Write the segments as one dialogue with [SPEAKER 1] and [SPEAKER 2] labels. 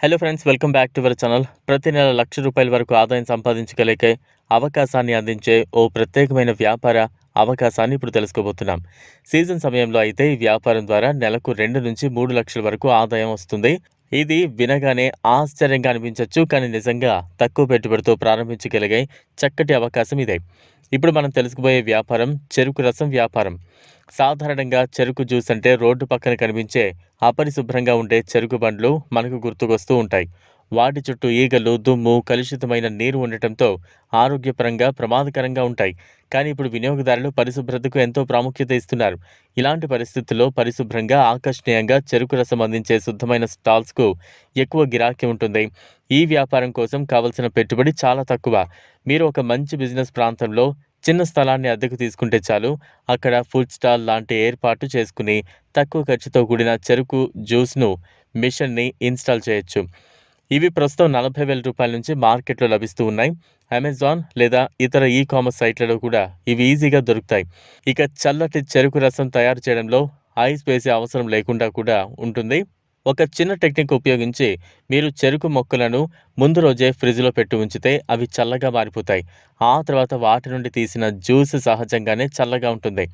[SPEAKER 1] Hello friends welcome back to our channel ప్రతి నెల లక్ష రూపాయల వరకు ఆదాయం సంపాదించగలిగే అవకాశాన్ని అందించే ఓ ప్రత్యేకమైన వ్యాపార అవకాశాన్ని ఇప్పుడు తెలుసుకోబోతున్నాం. సీజన్ సమయంలో అయితే ఈ వ్యాపారం ద్వారా నెలకు రెండు నుంచి మూడు లక్షల వరకు ఆదాయం వస్తుంది. ఇది వినగానే ఆశ్చర్యంగా అనిపించవచ్చు కానీ నిజంగా తక్కువ పెట్టుబడితో ప్రారంభించగలిగే చక్కటి అవకాశం ఇదే. ఇప్పుడు మనం తెలుసుకుపోయే వ్యాపారం చెరుకు రసం వ్యాపారం. సాధారణంగా చెరుకు జ్యూస్ అంటే రోడ్డు పక్కన కనిపించే అపరిశుభ్రంగా ఉండే చెరుకు బండ్లు మనకు గుర్తుకొస్తూ ఉంటాయి. వాటి చుట్టూ ఈగలు దుమ్ము కలుషితమైన నీరు ఉండటంతో ఆరోగ్యపరంగా ప్రమాదకరంగా ఉంటాయి. కానీ ఇప్పుడు వినియోగదారులు పరిశుభ్రతకు ఎంతో ప్రాముఖ్యత ఇస్తున్నారు. ఇలాంటి పరిస్థితుల్లో పరిశుభ్రంగా ఆకర్షణీయంగా చెరుకు రసం అందించే శుద్ధమైన స్టాల్స్కు ఎక్కువ గిరాకీ ఉంటుంది. ఈ వ్యాపారం కోసం కావలసిన పెట్టుబడి చాలా తక్కువ. మీరు ఒక మంచి బిజినెస్ ప్రాంతంలో చిన్న స్థలాన్ని అద్దెకు తీసుకుంటే చాలు. అక్కడ ఫుడ్ స్టాల్ లాంటి ఏర్పాటు చేసుకుని తక్కువ ఖర్చుతో కూడిన చెరుకు జ్యూస్ను మిషన్ని ఇన్స్టాల్ చేయొచ్చు. ఇవి ప్రస్తుతం నలభై వేల రూపాయల నుంచి మార్కెట్లో లభిస్తూ ఉన్నాయి. అమెజాన్ లేదా ఇతర ఈ కామర్స్ సైట్లలో కూడా ఇవి ఈజీగా దొరుకుతాయి. ఇక చల్లటి చెరుకు రసం తయారు చేయడంలో ఐస్ వేసే అవసరం లేకుండా కూడా ఉంటుంది. ఒక చిన్న టెక్నిక్ ఉపయోగించి మీరు చెరుకు మొక్కలను ముందు రోజే ఫ్రిడ్జ్లో పెట్టి ఉంచితే అవి చల్లగా మారిపోతాయి. ఆ తర్వాత వాటి నుండి తీసిన జ్యూస్ సహజంగానే చల్లగా ఉంటుంది.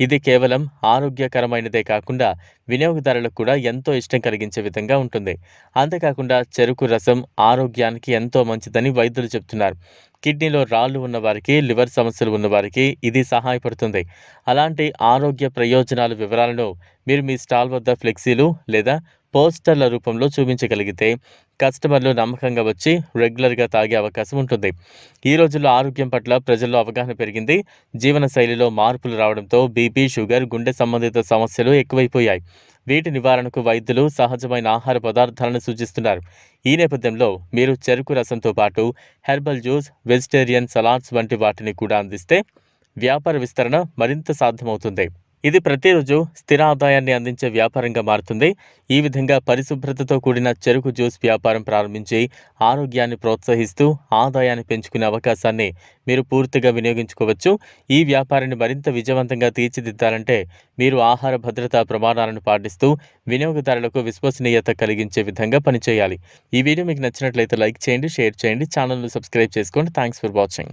[SPEAKER 1] ఇది కేవలం ఆరోగ్యకరమైనదే కాకుండా వినియోగదారులకు కూడా ఎంతో ఇష్టం కలిగించే విధంగా ఉంటుంది. అంతేకాకుండా చెరుకు రసం ఆరోగ్యానికి ఎంతో మంచిదని వైద్యులు చెప్తున్నారు. కిడ్నీలో రాళ్ళు ఉన్నవారికి లివర్ సమస్యలు ఉన్నవారికి ఇది సహాయపడుతుంది. అలాంటి ఆరోగ్య ప్రయోజనాల వివరాలను మీరు మీ స్టాల్ వద్ద ఫ్లెక్సీలు లేదా పోస్టర్ల రూపంలో చూపించగలిగితే కస్టమర్లు నమ్మకంగా వచ్చి రెగ్యులర్గా తాగే అవకాశం ఉంటుంది. ఈ రోజుల్లో ఆరోగ్యం పట్ల ప్రజల్లో అవగాహన పెరిగింది. జీవన శైలిలో మార్పులు రావడంతో బీపీ షుగర్ గుండె సంబంధిత సమస్యలు ఎక్కువైపోయాయి. వీటి నివారణకు వైద్యులు సహజమైన ఆహార పదార్థాలను సూచిస్తున్నారు. ఈ నేపథ్యంలో మీరు చెరుకు రసంతో పాటు హెర్బల్ జ్యూస్ వెజిటేరియన్ సలాడ్స్ వంటి వాటిని కూడా అందిస్తే వ్యాపార విస్తరణ మరింత సాధ్యమవుతుంది. ఇది ప్రతిరోజు స్థిర ఆదాయాన్ని అందించే వ్యాపారంగా మారుతుంది. ఈ విధంగా పరిశుభ్రతతో కూడిన చెరుకు జ్యూస్ వ్యాపారం ప్రారంభించి ఆరోగ్యాన్ని ప్రోత్సహిస్తూ ఆదాయాన్ని పెంచుకునే అవకాశాన్ని మీరు పూర్తిగా వినియోగించుకోవచ్చు. ఈ వ్యాపారాన్ని మరింత విజయవంతంగా తీర్చిదిద్దాలంటే మీరు ఆహార భద్రతా ప్రమాణాలను పాటిస్తూ వినియోగదారులకు విశ్వసనీయత కలిగించే విధంగా పనిచేయాలి. ఈ వీడియో మీకు నచ్చినట్లయితే లైక్ చేయండి షేర్ చేయండి ఛానల్ను సబ్స్క్రైబ్ చేసుకోండి. Thanks for watching.